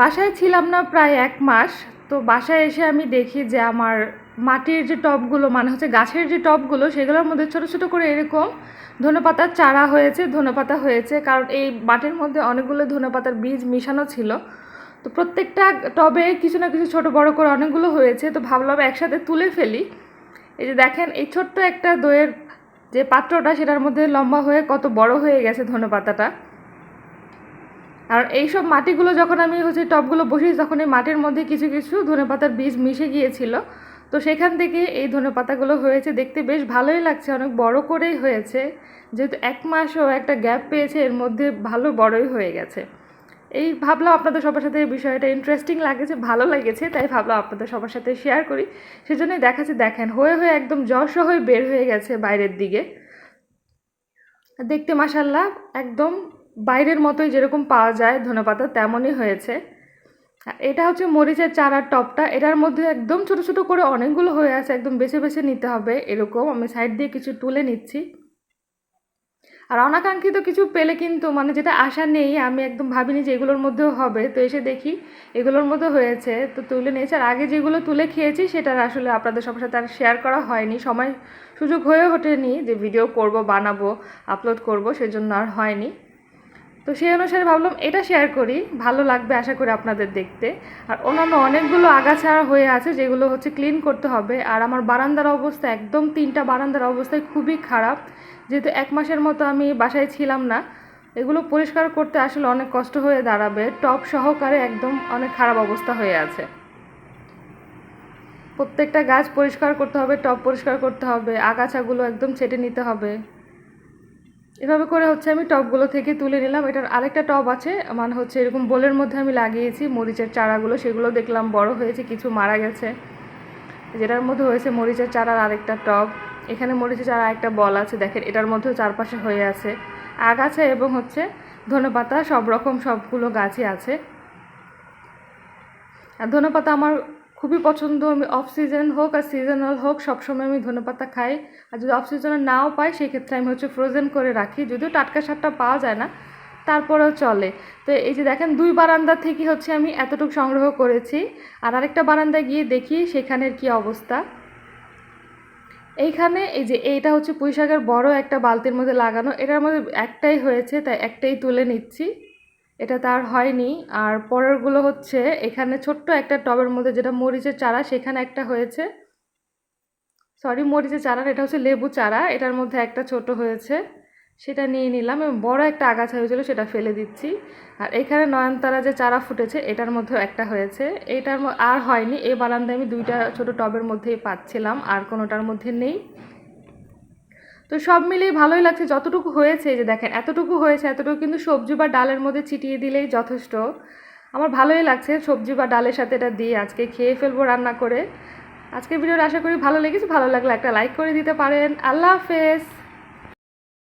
বাসায় ছিলাম না প্রায় এক মাস, তো বাসায় এসে আমি দেখি যে আমার মাটির যে টবগুলো মানে হচ্ছে গাছের যে টবগুলো, সেগুলোর মধ্যে ছোট ছোট করে এরকম ধনেপাতার চারা হয়েছে, ধনেপাতা হয়েছে, কারণ এই মাটির মধ্যে অনেকগুলো ধনেপাতার বীজ মিশানো ছিল। তো প্রত্যেকটা টবে কিছু না কিছু ছোট বড় করে অনেকগুলো হয়েছে, তো ভাবলাম একসাথে তুলে ফেলি। এই যে দেখেন, এই ছোট্ট একটা দইয়ের যে পাত্রটা, সেটার মধ্যে লম্বা হয়ে কত বড় হয়ে গেছে ধনেপাতাটা। আর এইসব মাটিগুলো যখন আমি হচ্ছে টবগুলো বসিয়েছি তখন এই মাটির মধ্যে কিছু কিছু ধনেপাতার বীজ মিশে গিয়েছিল, তো সেখান থেকে এই ধনেপাতাগুলো হয়েছে দেখতে বেশ ভালোই লাগছে, অনেক বড় করেই হয়েছে। যেহেতু এক মাসও একটা গ্যাপ পেয়েছে, এর মধ্যে ভালো বড়ই হয়ে গেছে। এই ভাবলাম আপনাদের সবার সাথে এই বিষয়টা ইন্টারেস্টিং লাগেছে, ভালো লেগেছে, তাই ভাবলাম আপনাদের সবার সাথে শেয়ার করি। সেজন্যই দেখাচ্ছি, দেখেন, হয়ে হয়ে একদম যশ হয়ে বের হয়ে গেছে বাইরের দিকে। দেখতে মাসাল্লাহ একদম বাইরের মতোই যেরকম পাওয়া যায় ধনেপাতা, তেমনই হয়েছে। এটা হচ্ছে মরিচের চারার টপটা। এটার মধ্যে একদম ছোট ছোট করে অনেকগুলো হয়ে আছে, একদম বেছে বেছে নিতে হবে এরকম। আমি সাইড দিয়ে কিছু তুলে নিচ্ছি। আর অনাকাঙ্ক্ষিত কিছু পেলে কিন্তু মানে যেটা আশা নেই, আমি একদম ভাবিনি যে এগুলোর মধ্যেও হবে। তো এসে দেখি এগুলোর মধ্যে হয়েছে। তো তুলে নিয়েছি। আর আগে যেগুলো তুলে খেয়েছি সেটার আসলে আপনাদের সবার সাথে আর শেয়ার করা হয়নি। সময় সুযোগ হয়ে ওঠেনি যে ভিডিও করব, বানাবো আপলোড করব, সেজন্য আর হয়নি। তো সেই অনুসারে ভাবলাম এটা শেয়ার করি। ভালো লাগবে আশা করি আপনাদের দেখতে। আর অন্যান্য অনেকগুলো আগাছা হয়ে আছে যেগুলো হচ্ছে ক্লিন করতে হবে। আর আমার বারান্দার অবস্থা একদম তিনটা বারান্দার অবস্থায় খুবই খারাপ। যেহেতু এক মাসের মতো আমি বাসায় ছিলাম না। এগুলো পরিষ্কার করতে আসলে অনেক কষ্ট হয়ে দাঁড়াবে। টপ সহকারে একদম অনেক খারাপ অবস্থা হয়ে আছে। প্রত্যেকটা গাছ পরিষ্কার করতে হবে, টপ পরিষ্কার করতে হবে, আগাছাগুলো একদম ছেটে নিতে হবে। এভাবে করে হচ্ছে আমি টবগুলো থেকে তুলে নিলাম। এটার আরেকটা টব আছে মানে হচ্ছে এরকম বোলের মধ্যে আমি লাগিয়েছি, মরিচের চারাগুলো, সেগুলো দেখলাম বড় হয়েছে, কিছু মারা গেছে। যেটার মধ্যে হয়েছে মরিচের চারার আরেকটা টব। এখানে মরিচের চারা একটা বল আছে, দেখেন এটার মধ্যেও চারপাশে হয়ে আছে। আগাছা এবং হচ্ছে ধনেপাতা, সব রকম সবগুলো গাছই আছে। আর ধনেপাতা আমার খুবই পছন্দ, আমি অফ সিজন হোক আর সিজনাল হোক, সবসময় আমি ধনেপাতা খাই। আর যদি অফ সিজনে নাও পাই, সেক্ষেত্রে আমি হচ্ছে ফ্রোজেন করে রাখি। যদিও টাটকা সারটা পাওয়া যায় না, তারপরেও চলে। তো এই যে দেখেন, দুই বারান্দা থেকে হচ্ছে আমি এতটুকু সংগ্রহ করেছি। আর আরেকটা বারান্দায় গিয়ে দেখি, সেখানের কি অবস্থা। এইখানে এই যে এইটা হচ্ছে পুঁইশাকের বড় একটা বালতির মধ্যে লাগানো। এটার মধ্যে একটাই হয়েছে, তাই একটাই তুলে নিচ্ছি। এটা তার হয়নি। আর পরেরগুলো হচ্ছে, এখানে ছোট্ট একটা টবের মধ্যে যেটা মরিচের চারা, সেখানে একটা হয়েছে। সরি মরিচের চারা এটা হচ্ছে লেবু চারা। এটার মধ্যে একটা ছোট হয়েছে। সেটা নিয়ে নিলাম এবং বড় একটা আগাছা হয়েছিল, সেটা ফেলে দিচ্ছি। আর এখানে নয়নতারা যে চারা ফুটেছে, এটার মধ্যেও একটা হয়েছে। এটার আর হয়নি। এই বারান্দায় আমি দুইটা ছোট টবের মধ্যেই পাচ্ছিলাম, আর কোনোটার মধ্যে নেই। তো সব মিলিয়ে ভালোই লাগছে। যতটুকু হয়েছে যে দেখেন, এতটুকু হয়েছে, এতটুকু কিন্তু সবজি বা ডালের মধ্যে ছিটিয়ে দিলেই যথেষ্ট। আমার ভালোই লাগছে সবজি বা ডালের সাথে এটা দিয়ে আজকে খেয়ে ফেলব রান্না করে। আজকের ভিডিওটা আশা করি ভালো লেগেছে। ভালো লাগলে একটা লাইক করে দিতে পারেন। আল্লাহ হাফেজ।